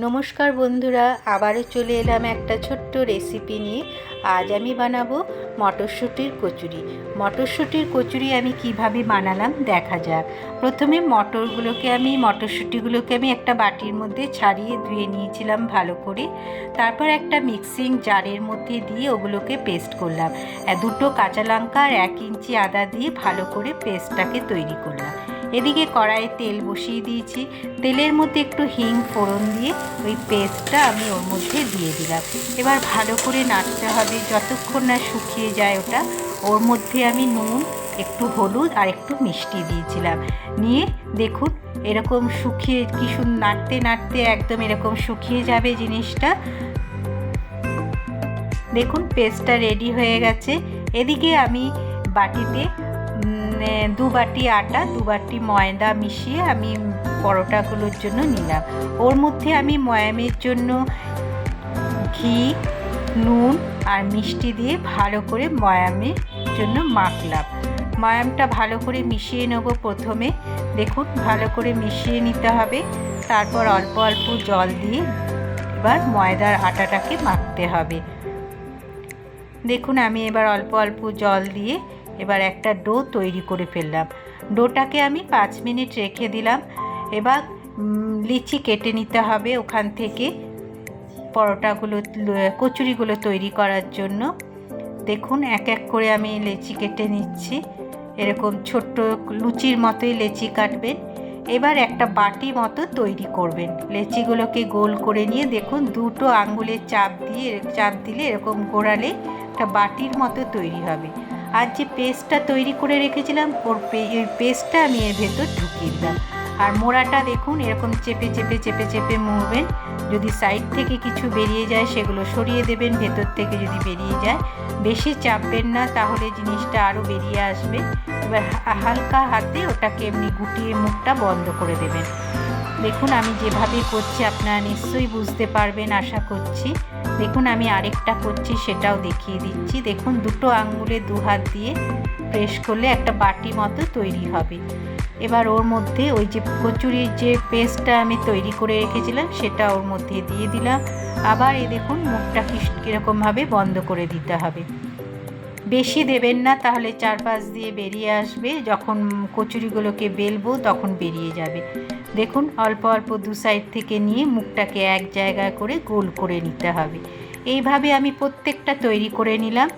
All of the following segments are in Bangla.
নমস্কার বন্ধুরা, আবারও চলে এলাম একটা ছোট্ট রেসিপি নিয়ে। আজ আমি বানাবো মটরশুঁটির কচুরি। মটরশুঁটির কচুরি আমি কীভাবে বানালাম দেখা যাক। প্রথমে মটরগুলোকে আমি, মটরশুঁটিগুলোকে আমি একটা বাটির মধ্যে ছাড়িয়ে ধুয়ে নিয়েছিলাম ভালো করে। তারপর একটা মিক্সিং জারের মধ্যে দিয়ে ওগুলোকে পেস্ট করলাম। দুটো কাঁচা লঙ্কা আর এক ইঞ্চি আদা দিয়ে ভালো করে পেস্টটাকে তৈরি করলাম। এদিকে কড়াইয়ে তেল বসিয়ে দিয়েছি। তেলের মধ্যে একটু হিং ফোড়ন দিয়ে ওই পেস্টটা আমি ওর মধ্যে দিয়ে দিলাম। এবার ভালো করে নাড়তে হবে। যতক্ষণ না শুকিয়ে যায় ওটা, ওর মধ্যে আমি নুন, একটু হলুদ আর একটু মিষ্টি দিয়েছিলাম। নিয়ে দেখুন এরকম শুকিয়ে কি নাড়তে নাড়তে একদম এরকম শুকিয়ে যাবে জিনিসটা। দেখুন পেস্টটা রেডি হয়ে গেছে। এদিকে আমি বাটিতে দু বাটি আটা দু বাটি ময়দা মিশিয়ে আমি পরোটাগুলোর জন্য নিলাম। ওর মধ্যে আমি ময়ামের জন্য ঘি, নুন আর মিষ্টি দিয়ে ভালো করে ময়ামের জন্য মাখলাম। ময়ামটা ভালো করে মিশিয়ে নেব প্রথমে। দেখুন, ভালো করে মিশিয়ে নিতে হবে। তারপর অল্প অল্প জল দিয়ে এবার ময়দার আটাটাকে মাখতে হবে। দেখুন, আমি এবার অল্প অল্প জল দিয়ে এবার একটা ডো তৈরি করে ফেললাম। ডোটাকে আমি পাঁচ মিনিট রেখে দিলাম। এবার লিচি কেটে নিতে হবে ওখান থেকে পরোটাগুলো, কচুরিগুলো তৈরি করার জন্য। দেখুন, এক এক করে আমি লেচি কেটে নিচ্ছি। এরকম ছোট্ট লুচির মতোই লেচি কাটবেন। এবার একটা বাটি মতো তৈরি করবেন। লেচিগুলোকে গোল করে নিয়ে দেখুন, দুটো আঙ্গুলের চাপ দিয়ে, চাপ দিলে এরকম গোড়ালে একটা বাটির মতো তৈরি হবে। আর যে পেস্টটা তৈরি করে রেখেছিলাম, ওর ওই পেস্টটা আমি এর ভেতর ঢুকিয়ে দিলাম। আর মোড়াটা দেখুন, এরকম চেপে চেপে চেপে চেপে মুড়বেন। যদি সাইড থেকে কিছু বেরিয়ে যায়, সেগুলো সরিয়ে দেবেন, ভেতর থেকে যদি বেরিয়ে যায়। বেশি চাপবেন না, তাহলে জিনিসটা আরও বেরিয়ে আসবে। এবার হালকা হাতে ওটাকে এমনি গুটিয়ে মুখটা বন্ধ করে দেবেন। দেখুন, আমি যেভাবে করছি আপনারা নিশ্চয়ই বুঝতে পারবেন, আশা করছি। দেখুন, আমি আরেকটা করছি, সেটাও দেখিয়ে দিচ্ছি। দেখুন, দুটো আঙ্গুলে দু হাত দিয়ে প্রেস করলে একটা বাটি মতো তৈরি হবে। এবার ওর মধ্যে ওই যে কচুরির যে পেস্টটা আমি তৈরি করে রেখেছিলাম, সেটা ওর মধ্যে দিয়ে দিলাম। আবার এই দেখুন, মুখটা কীরকমভাবে বন্ধ করে দিতে হবে। বেশি দেবেন না, তাহলে চারপাশ দিয়ে বেরিয়ে আসবে। যখন কচুরিগুলোকে বেলবো, তখন বেরিয়ে যাবে। দেখুন, অল্প অল্প দু সাইড থেকে নিয়ে মুখটাকে এক জায়গায় করে গোল করে নিতে হবে। এইভাবে আমি প্রত্যেকটা তৈরি করে নিলাম।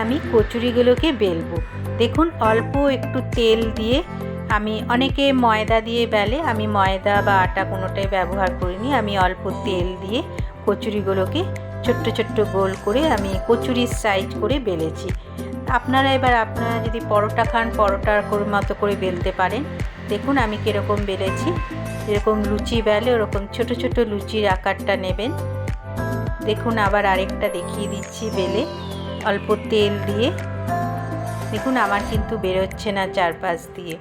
আমি কচুরিগুলোকে বেলবো। দেখুন, অল্প একটু তেল দিয়ে আমি অনেকে ময়দা দিয়ে বেলে, আমি ময়দা বা আটা কোনোটাই ব্যবহার করিনি। আমি অল্প তেল দিয়ে কচুরিগুলোকে ছোট্ট ছোট্ট গোল করে আমি কচুরির সাইজ করে বেলেছি। আপনারা এবার আপনারা যদি পরোটা খান, পরোটার মতো করে বেলতে পারেন। দেখুন, আমি কীরকম বেলেছি। যেরকম লুচি বেলে, ওরকম ছোট ছোট লুচির আকারটা নেবেন। দেখুন, আবার আরেকটা দেখিয়ে দিচ্ছি বেলে। অল্প তেল দিয়ে। দেখুন আমার কিন্তু বেরোচ্ছে না চারপাশ দিয়ে।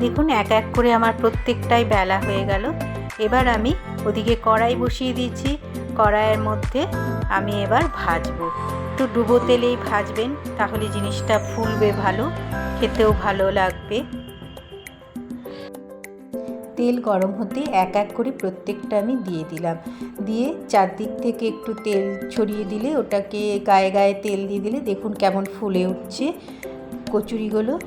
দেখুন, এক এক করে আমার প্রত্যেকটাই বেলা হয়ে গেল। এবার আমি ওদিকে কড়াই বসিয়ে দিয়েছি। কড়াইয়ের মধ্যে আমি এবার ভাজবো। একটু ডুবো তেলেই ভাজবেন, তাহলে জিনিসটা ফুলবে ভালো, খেতেও ভালো লাগবে। তেল গরম হতে এক এক করে প্রত্যেকটা আমি দিয়ে দিলাম। দিয়ে চারদিক থেকে একটু তেল ছড়িয়ে দিলে ওটাকে গায়ে গায়ে তেল দিয়ে দিলে দেখুন কেমন ফুলে উঠছে। কচুরিগুলো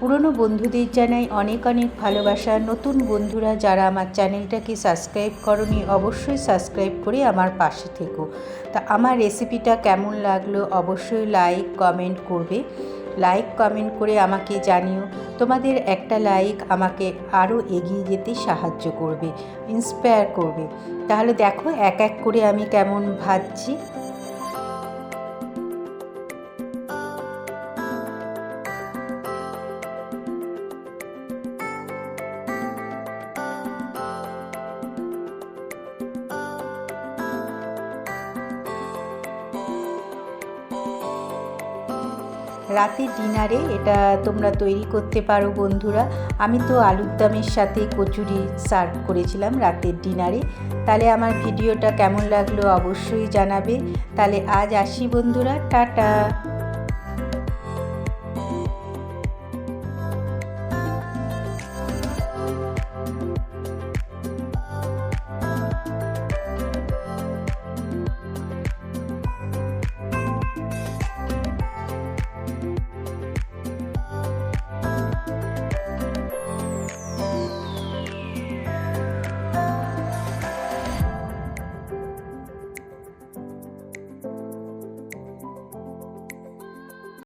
পুরনো বন্ধুদের জানাই অনেক অনেক ভালোবাসা। নতুন বন্ধুরা যারা আমার চ্যানেলটাকে সাবস্ক্রাইব করনি, অবশ্যই সাবস্ক্রাইব করে আমার পাশে থেকো। তা আমার রেসিপিটা কেমন লাগল অবশ্যই লাইক, কমেন্ট করবে। লাইক, কমেন্ট করে আমাকে জানিও। তোমাদের একটা লাইক আমাকে আরও এগিয়ে যেতে সাহায্য করবে ইন্সপায়ার করবে। তাহলে দেখো এক এক করে আমি কেমন ভাজছি। রাতের ডিনারে এটা তোমরা তৈরি করতে পারো বন্ধুরা। আমি তো আলুর দমের সাথে কচুরি সার্ভ করেছিলাম রাতের ডিনারে। তাহলে আমার ভিডিওটা কেমন লাগল অবশ্যই জানাবে। তাহলে আজ আসি বন্ধুরা, টাটা।